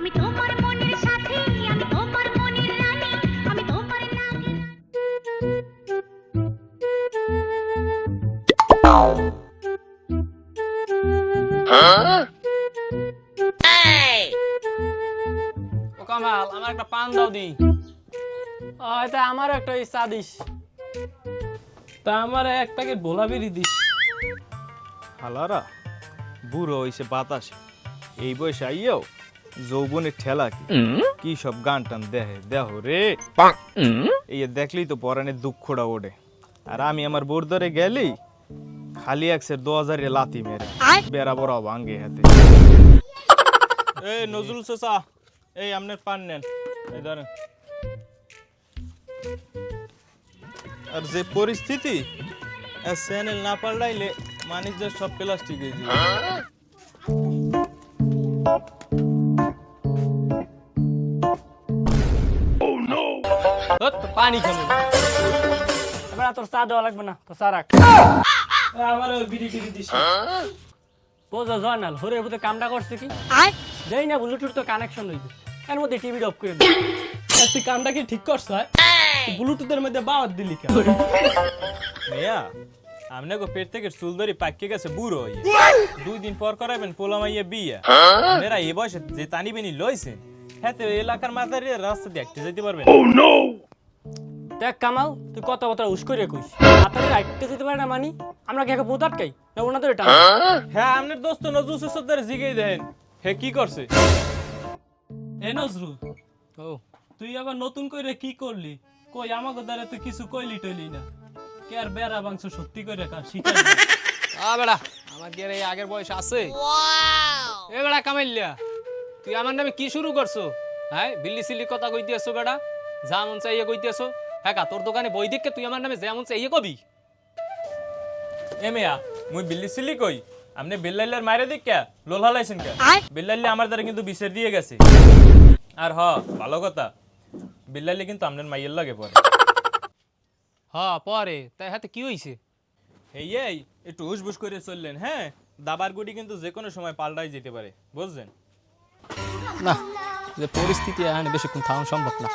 আমি তোমার মনের সাথী আমি তোমার মনের রানী আমি তোমার নামের ও কামাল আমার একটা পান দাও দি। হয়তো আমার একটা ইচ্ছা দিস। তা আমার এক প্যাকেট ভোলা বিড়ি দিস। হালারা বুড়ো হইছে বাতাসে। এই বয়সে আইয়াও যৌবনের ঠেলা কি? কি সব গান টান দেহে? দেহ রে। এই দেখলেই তো পরানের দুঃখটা ওঠে। আর আমি আমার বোর ধরে গেলেই খালি একসের দু হাজারে লাতি মেরে। বেড়া বড় ভাঙ্গে হাতে। এই নজরুল চাচা এই আপনার পান নেন। এই ধরেন। আর যে পরিস্থিতি চ্যানেল না পাল্টাইলে মানিকদের সব প্লাস্টিক দিয়ে দিবে পানি খাব। এবার তোর চা দেওয়া লাগবে না তো চা রাখ। আমার বিড়ি টিড়ি দিস বোঝো জয়নাল কামটা করছে কি? দেই না ব্লুটুথ তো কানেকশন হইবে। এর মধ্যে টিভি অফ করে দে। তুই কামটা কি ঠিক করছ ব্লুটুথের মধ্যে বাওয়াত দিলি কেন? মেয়া আমনে গো পেট থেকে চুল ধরি পাকিয়ে গেছে বুড়ো হইয়ে। দুই দিন পর করাবেন পোলা মাইয়া বিয়া মেয়েরা এ বয়সে যে টানি বেনি লইছে হ্যাঁ এলাকার মাথায় রাস্তা দিয়ে একটা যেতে পারবেন। দেখ কামাল তুই কত কথা উস করে কইস। হাতারে রাইটতে যেতে পারে না মানি? আমরা কি একে পোত আটকাই? না ওনাদের টান। হ্যাঁ আপনার দোস্ত নজরুল সর্দার জিগেই দেন। হে কি করছে? এ নজরুল ও। তুই আবার নতুন করে কি করলি? কই আমাকে দ্বারা তুই কিছু কইলি টইলি না। কে আর বেড়া মাংস সত্যি কার আ বেড়া আমার কি আর এই আগের বয়স আছে? এ বেড়া কামাইলিয়া। তুই আমার নামে কি শুরু করছ? হ্যাঁ বিল্লি সিল্লি কথা কইতে আসছো বেড়া যা মন চাইয়ে কইতে আসো। হ্যাঁ কা, তোর দোকানে বই দেখকে তুই আমার নামে যেমন চাইয়ে কবি এ মেয়া মুই বিল্লি সিল্লি কই? আপনি বিল্লাইলার মাইরে দিক কে লোল হালাইছেন কে? বিল্লাইলে আমার দ্বারা কিন্তু বিচার দিয়ে গেছে। আর হ ভালো কথা। বিল্লাইলে কিন্তু আপনার মাইয়ের লাগে পরে হ পরে। তাই হাতে কি হইছে? এই এই একটু হুসবুস করে চললেন হ্যাঁ? দাবার গুটি কিন্তু যে কোনো সময় পাল্টাই যেতে পারে বুঝছেন? না, যে পরিস্থিতি বেশিক্ষণ থাকা সম্ভব না।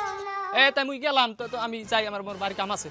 এ, তাই মুই গেলাম, তো আমি যাই, আমার মোর বাড়ি কাম আছে।